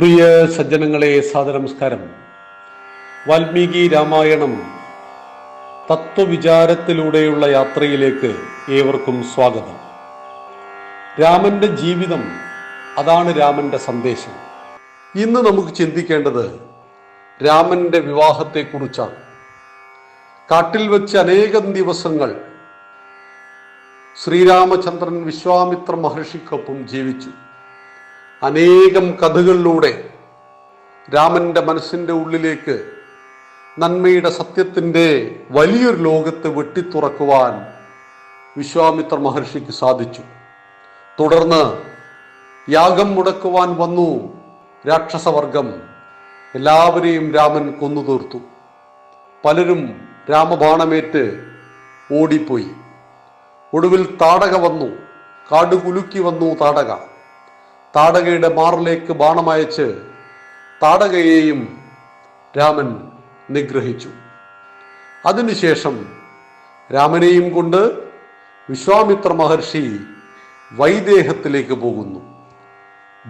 പ്രിയ സജ്ജനങ്ങളെ സാദനമസ്കാരം വാൽമീകി രാമായണം തത്വവിചാരത്തിലൂടെയുള്ള യാത്രയിലേക്ക് ഏവർക്കും സ്വാഗതം. രാമന്റെ ജീവിതം അതാണ് രാമന്റെ സന്ദേശം. ഇന്ന് നമുക്ക് ചിന്തിക്കേണ്ടത് രാമന്റെ വിവാഹത്തെക്കുറിച്ചാണ്. കാട്ടിൽ വെച്ച് അനേകം ദിവസങ്ങൾ ശ്രീരാമചന്ദ്രൻ വിശ്വാമിത്ര മഹർഷിക്കൊപ്പം ജീവിച്ചു. അനേകം കഥകളിലൂടെ രാമന്റെ മനസ്സിന്റെ ഉള്ളിലേക്ക് നന്മയുടെ സത്യത്തിന്റെ വലിയൊരു ലോകത്ത് വെട്ടിത്തുറക്കുവാൻ വിശ്വാമിത്ര മഹർഷിക്ക് സാധിച്ചു. തുടർന്ന് യാഗം മുടക്കുവാൻ വന്നു രാക്ഷസവർഗം. എല്ലാവരെയും രാമൻ കൊന്നു തീർത്തു. പലരും രാമബാണമേറ്റ് ഓടിപ്പോയി. ഒടുവിൽ താടക വന്നു. കാട് കുലുക്കി വന്നു താടക. താടകയുടെ മാറിലേക്ക് ബാണമയച്ച് താടകയെയും രാമൻ നിഗ്രഹിച്ചു. അതിനുശേഷം രാമനെയും കൊണ്ട് വിശ്വാമിത്ര മഹർഷി വൈദേഹത്തിലേക്ക് പോകുന്നു.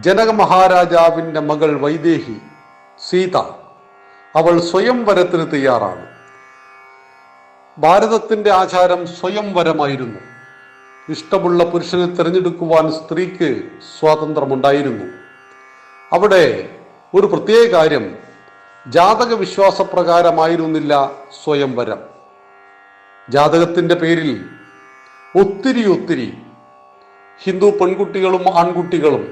ജനക മഹാരാജാവിന്റെ മകൾ വൈദേഹി സീത അവൾ സ്വയംവരത്തിന് തയ്യാറാണ്. ഭാരതത്തിന്റെ ആചാരം സ്വയംവരമായിരുന്നു ഇഷ്ടമുള്ള പുരുഷനെ തിരഞ്ഞെടുക്കുവാൻ സ്ത്രീക്ക് സ്വാതന്ത്ര്യമുണ്ടായിരുന്നു. അവിടെ ഒരു പ്രത്യേക കാര്യം ജാതക വിശ്വാസപ്രകാരമായിരുന്നില്ല സ്വയംവരം. ജാതകത്തിന്റെ പേരിൽ ഒത്തിരി ഒത്തിരി ഹിന്ദു പെൺകുട്ടികളും ആൺകുട്ടികളും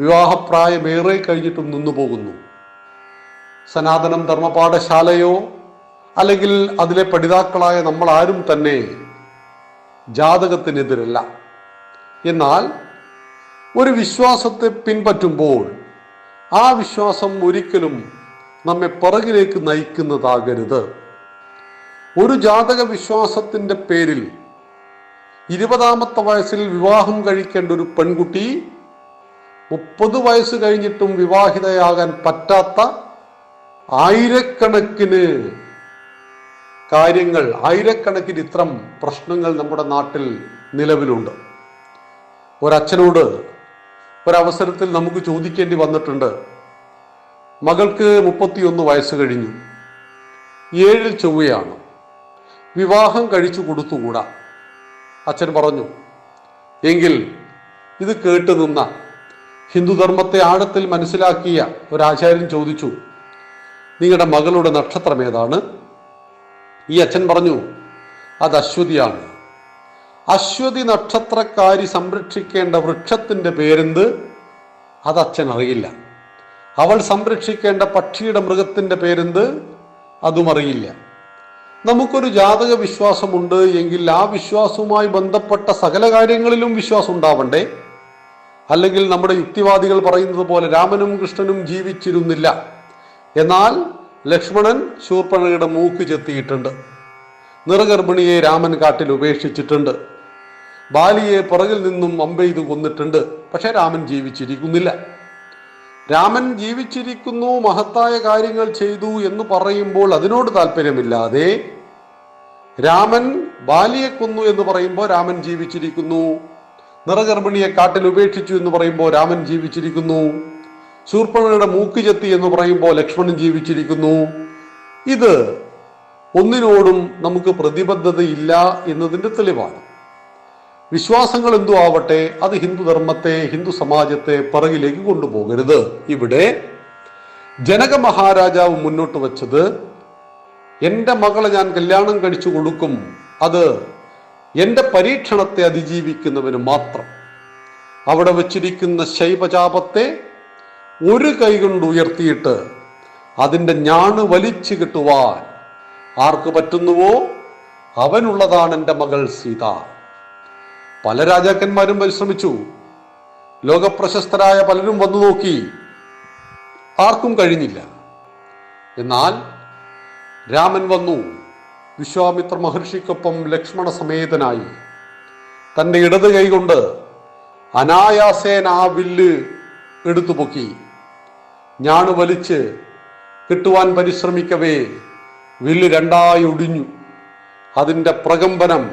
വിവാഹപ്രായമേറെ കഴിഞ്ഞിട്ടും നിന്നു പോകുന്നു സനാതനം ധർമ്മപാഠശാലയോ അല്ലെങ്കിൽ അതിലെ പഠിതാക്കളായ നമ്മൾ ആരും തന്നെ ജാതകത്തിനെതിരല്ല. എന്നാൽ ഒരു വിശ്വാസത്തെ പിൻപറ്റുമ്പോൾ ആ വിശ്വാസം ഒരിക്കലും നമ്മെ പിറകിലേക്ക് നയിക്കുന്നതാകരുത്. ഒരു ജാതക വിശ്വാസത്തിന്റെ പേരിൽ ഇരുപതാമത്തെ വയസ്സിൽ വിവാഹം കഴിക്കേണ്ട ഒരു പെൺകുട്ടി മുപ്പത് വയസ്സ് കഴിഞ്ഞിട്ടും വിവാഹിതയാകാൻ പറ്റാത്ത ആയിരക്കണക്കിന് കാര്യങ്ങൾ ആയിരക്കണക്കിന് ഇത്തരം പ്രശ്നങ്ങൾ നമ്മുടെ നാട്ടിൽ നിലവിലുണ്ട്. ഒരച്ഛനോട് ഒരവസരത്തിൽ നമുക്ക് ചോദിക്കേണ്ടി വന്നിട്ടുണ്ട്. മകൾക്ക് മുപ്പത്തിയൊന്ന് വയസ്സ് കഴിഞ്ഞു. ഏഴിൽ ചൊവ്വയാണ്. വിവാഹം കഴിച്ചു കൊടുത്തുകൂടാ? അച്ഛൻ പറഞ്ഞു എങ്കിൽ ഇത് കേട്ടു നിന്ന ഹിന്ദുധർമ്മത്തെ ആഴത്തിൽ മനസ്സിലാക്കിയ ഒരാചാര്യൻ ചോദിച്ചു നിങ്ങളുടെ മകളുടെ നക്ഷത്രം ഏതാണ് ഈ അച്ഛൻ പറഞ്ഞു അത് അശ്വതിയാണ്. അശ്വതി നക്ഷത്രക്കാരി സംരക്ഷിക്കേണ്ട വൃക്ഷത്തിന്റെ പേരെന്ത്? അത് അച്ഛൻ അറിയില്ല. അവൾ സംരക്ഷിക്കേണ്ട പക്ഷിയുടെ മൃഗത്തിന്റെ പേരെന്ത്? അതും അറിയില്ല. നമുക്കൊരു ജാതക വിശ്വാസമുണ്ട് എങ്കിൽ ആ വിശ്വാസവുമായി ബന്ധപ്പെട്ട സകല കാര്യങ്ങളിലും വിശ്വാസം ഉണ്ടാവണ്ടേ? അല്ലെങ്കിൽ നമ്മുടെ യുക്തിവാദികൾ പറയുന്നത് പോലെ രാമനും കൃഷ്ണനും ജീവിച്ചിരുന്നില്ല. എന്നാൽ ലക്ഷ്മണൻ ശൂർപ്പണയുടെ മൂക്ക് ചെത്തിയിട്ടുണ്ട്. നിറഗർഭിണിയെ രാമൻ കാട്ടിൽ ഉപേക്ഷിച്ചിട്ടുണ്ട്. ബാലിയെ പുറകിൽ നിന്നും അമ്പെയ്ത് കൊന്നിട്ടുണ്ട്. പക്ഷെ രാമൻ ജീവിച്ചിരിക്കുന്നില്ല. രാമൻ ജീവിച്ചിരിക്കുന്നു മഹത്തായ കാര്യങ്ങൾ ചെയ്തു എന്ന് പറയുമ്പോൾ അതിനോട് താല്പര്യമില്ലാതെ രാമൻ ബാലിയെ കൊന്നു എന്ന് പറയുമ്പോൾ രാമൻ ജീവിച്ചിരിക്കുന്നു. നിറഗർഭിണിയെ കാട്ടിൽ ഉപേക്ഷിച്ചു എന്ന് പറയുമ്പോൾ രാമൻ ജീവിച്ചിരിക്കുന്നു. ശൂർപ്പണയുടെ മൂക്ക് ചെത്തി എന്ന് പറയുമ്പോൾ ലക്ഷ്മണൻ ജീവിച്ചിരിക്കുന്നു. ഇത് ഒന്നിനോടും നമുക്ക് പ്രതിബദ്ധതയില്ല എന്നതിന്റെ തെളിവാണ്. വിശ്വാസങ്ങൾ എന്തു ആവട്ടെ അത് ഹിന്ദുധർമ്മത്തെ ഹിന്ദു സമാജത്തെ പിറകിലേക്ക് കൊണ്ടുപോകരുത്. ഇവിടെ ജനക മഹാരാജാവ് മുന്നോട്ട് വച്ചത് എന്റെ മകളെ ഞാൻ കല്യാണം കഴിച്ചു കൊടുക്കും. അത് എന്റെ പരീക്ഷണത്തെ അതിജീവിക്കുന്നവന് മാത്രം. അവിടെ വച്ചിരിക്കുന്ന ശൈവചാപത്തെ ഒരു കൈ കൊണ്ട് ഉയർത്തിയിട്ട് അതിന്റെ ഞാണ് വലിച്ചു കിട്ടുവാൻ ആർക്ക് പറ്റുന്നുവോ? അവനുള്ളതാണ് എന്റെ മകൾ സീത. പല രാജാക്കന്മാരും പരിശ്രമിച്ചു. ലോകപ്രശസ്തരായ പലരും വന്നു നോക്കി. ആർക്കും കഴിഞ്ഞില്ല. എന്നാൽ രാമൻ വന്നു. വിശ്വാമിത്ര മഹർഷിക്കൊപ്പം ലക്ഷ്മണ സമേതനായി. തന്റെ ഇടത് കൈകൊണ്ട് അനായാസേന ആ വില്ല് എടുത്തു പൊക്കി ഞാണ് വലിച്ച് കിട്ടുവാൻ പരിശ്രമിക്കവേ വില്ല് രണ്ടായി ഒടിഞ്ഞു. അതിന്റെ പ്രകമ്പനം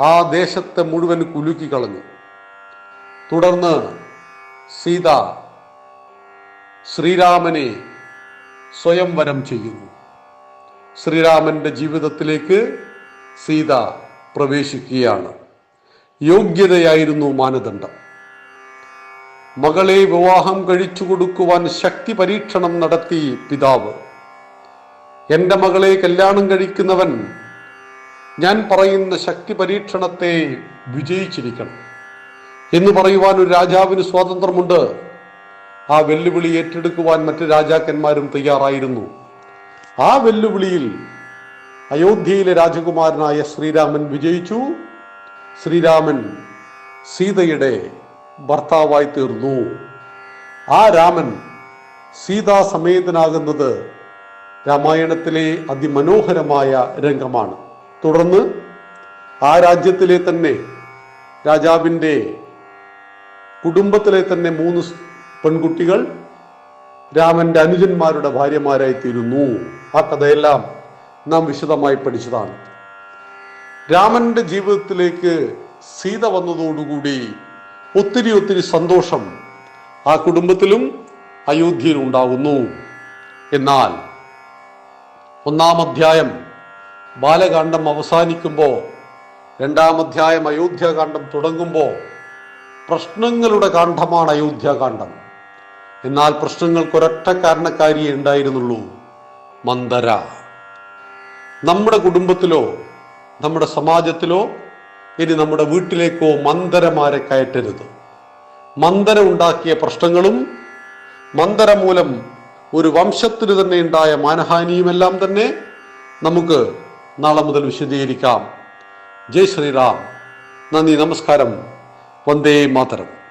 ആ ദേശത്തെ മുഴുവൻ കുലുക്കി കളഞ്ഞു. തുടർന്ന് സീത ശ്രീരാമനെ സ്വയംവരം ചെയ്യുന്നു. ശ്രീരാമന്റെ ജീവിതത്തിലേക്ക് സീത പ്രവേശിക്കുകയാണ്. യോഗ്യതയായിരുന്നു മാനദണ്ഡം. മകളെ വിവാഹം കഴിച്ചു കൊടുക്കുവാൻ ശക്തി പരീക്ഷണം നടത്തി പിതാവ്. എന്റെ മകളെ കല്യാണം കഴിക്കുന്നവൻ ഞാൻ പറയുന്ന ശക്തി പരീക്ഷണത്തെ വിജയിച്ചിരിക്കണം എന്ന് പറയുവാൻ ഒരു രാജാവിന് സ്വാതന്ത്ര്യമുണ്ട്. ആ വെല്ലുവിളി ഏറ്റെടുക്കുവാൻ മറ്റ് രാജാക്കന്മാരും തയ്യാറായിരുന്നു. ആ വെല്ലുവിളിയിൽ അയോധ്യയിലെ രാജകുമാരനായ ശ്രീരാമൻ വിജയിച്ചു. ശ്രീരാമൻ സീതയുടെ ഭർത്താവായി തീർന്നു. ആ രാമൻ സീതാസമേതനാകുന്നത് രാമായണത്തിലെ അതിമനോഹരമായ രംഗമാണ്. തുടർന്ന് ആ രാജ്യത്തിലെ തന്നെ രാജാവിന്റെ കുടുംബത്തിലെ തന്നെ മൂന്ന് പെൺകുട്ടികൾ രാമന്റെ അനുജന്മാരുടെ ഭാര്യമാരായി തീരുന്നു. ആ കഥയെല്ലാം നാം വിശദമായി പഠിച്ചതാണ്. രാമന്റെ ജീവിതത്തിലേക്ക് സീത വന്നതോടുകൂടി ഒത്തിരി ഒത്തിരി സന്തോഷം ആ കുടുംബത്തിലും അയോധ്യയിൽ ഉണ്ടാകുന്നു. എന്നാൽ ഒന്നാം അധ്യായം ബാലകാന്ഡം അവസാനിക്കുമ്പോൾ രണ്ടാം അധ്യായം അയോധ്യാകാന്ഡം തുടങ്ങുമ്പോൾ പ്രശ്നങ്ങളുടെ കാണ്ഡമാണ് അയോധ്യാകാന്ഡം. എന്നാൽ പ്രശ്നങ്ങൾക്കൊരൊറ്റ കാരണക്കാരിയെ ഉണ്ടായിരുന്നുള്ളൂ മന്ദര. നമ്മുടെ കുടുംബത്തിലോ നമ്മുടെ സമാജത്തിലോ ഇനി നമ്മുടെ വീട്ടിലേക്കോ മന്ദരമാരെ കയറ്റരുത്. മന്ദര ഉണ്ടാക്കിയ പ്രശ്നങ്ങളും മന്ദര മൂലം ഒരു വംശത്തിന് തന്നെ ഉണ്ടായ മാനഹാനിയുമെല്ലാം തന്നെ നമുക്ക് നാളെ മുതൽ വിശദീകരിക്കാം. ജയ് ശ്രീറാം. നന്ദി നമസ്കാരം. വന്ദേ മാതരം.